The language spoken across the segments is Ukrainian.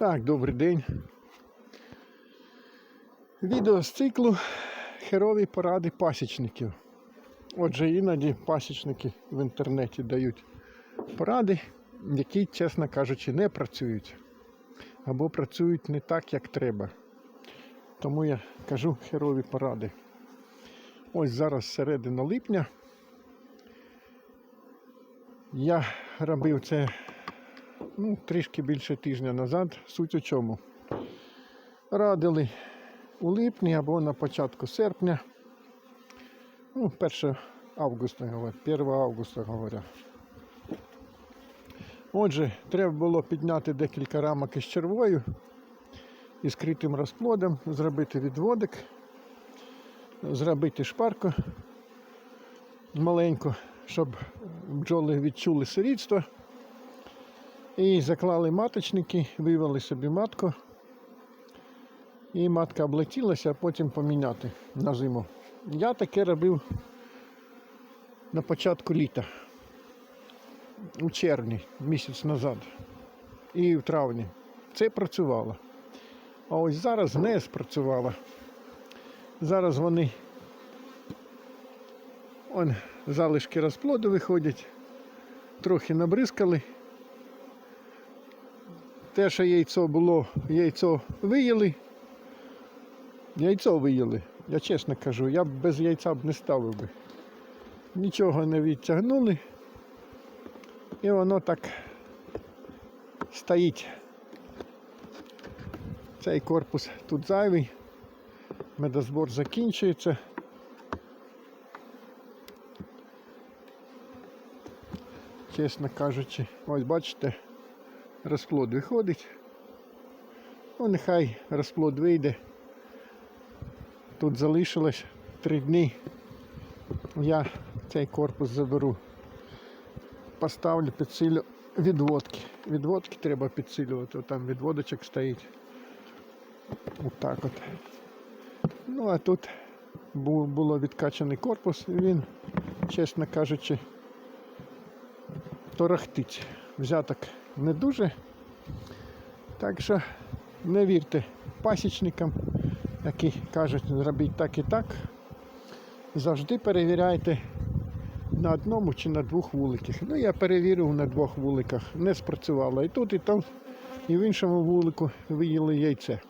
Так, добрий день. Відео з циклу Херові поради пасічників. Отже, іноді пасічники в інтернеті дають поради, які, чесно кажучи, не працюють. Або працюють не так, як треба. Тому я кажу херові поради. Ось зараз середина липня. Я робив це ну, трішки більше тижня назад. Суть у чому. Радили у липні або на початку серпня. Ну, 1 августа, говорю, 1 августа говоря. Отже, треба було підняти декілька рамок із червою із критим розплодом, зробити відводик, зробити шпарку маленьку, щоб бджоли відчули сирітство. І заклали маточники, вивели собі матку. І матка облетілася, а потім поміняти на зиму. Я таке робив на початку літа, у червні, місяць назад, і в травні. Це працювало. А ось зараз не спрацювало. Зараз вони он, залишки розплоду виходять, трохи набризкали. Те, що яйцо було, яйцо виїли. Яйцо виїли. Я чесно кажу, я б без яйця б не ставив би. Нічого не відтягнули. І воно так стоїть. Цей корпус тут зайвий. Медозбор закінчується. Чесно кажучи, ось бачите, розплод виходить. Ну, нехай розплод вийде. Тут залишилось три дні. Я цей корпус заберу. Поставлю, підсилю відводки. Відводки треба підсилювати, От там відводочок стоїть. Отак от. Ну а тут бу- було відкачаний корпус, і він, чесно кажучи, торохтить. Взяток не дуже. Так що не вірте пасічникам, які кажуть, зробіть так і так. Завжди перевіряйте на одному чи на двох вуликах. Ну, я перевірив на двох вуликах, не спрацювало. І тут, і там, і в іншому вулику виїли яйце.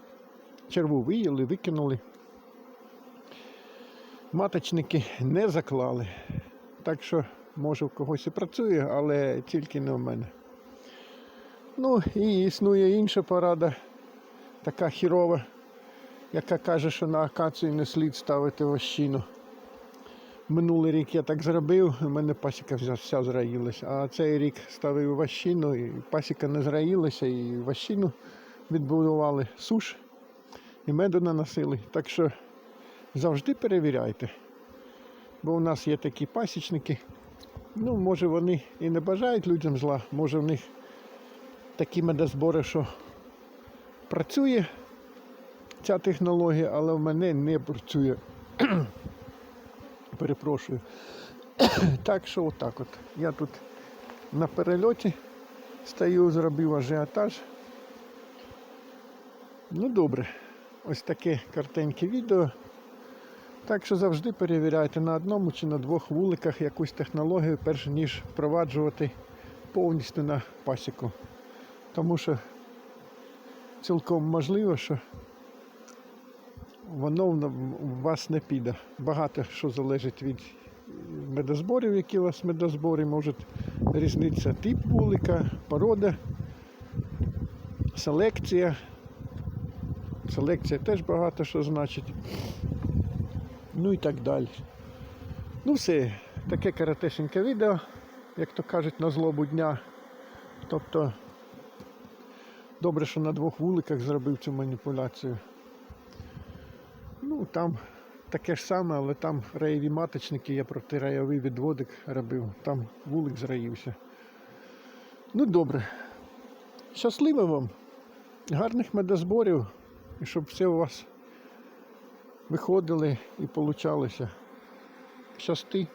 Черву виїли, викинули. Маточники не заклали. Так що, може, в когось і працює, але тільки не в мене. Ну і існує інша порада, така хірова, яка каже, що на акацію не слід ставити вощину. Минулий рік я так зробив, у мене пасіка вся, зраїлася. А цей рік ставив вощину, і пасіка не зраїлася, і вощину відбудували суш, і меду наносили. Так що завжди перевіряйте. Бо у нас є такі пасічники. Ну, може вони і не бажають людям зла, може в них такі медозбори, що працює ця технологія, але в мене не працює. Перепрошую. так що отак от. Я тут на перельоті стою, зробив ажіотаж. Ну добре, ось таке картеньке відео. Так що завжди перевіряйте на одному чи на двох вуликах якусь технологію, перш ніж впроваджувати повністю на пасіку. Тому що цілком можливо, що воно в вас не піде. Багато що залежить від медозборів, які у вас медозбори, може різниця тип вулика, порода, селекція. Селекція теж багато що значить. Ну і так далі. Ну все, таке коротесеньке відео, як то кажуть, на злобу дня. Тобто добре, що на двох вуликах зробив цю маніпуляцію. Ну, там таке ж саме, але там раєві маточники, я протираєвий відводик робив, там вулик зраївся. Ну добре. Щасливо вам, гарних медозборів, і щоб все у вас виходили і получалося. Щасти.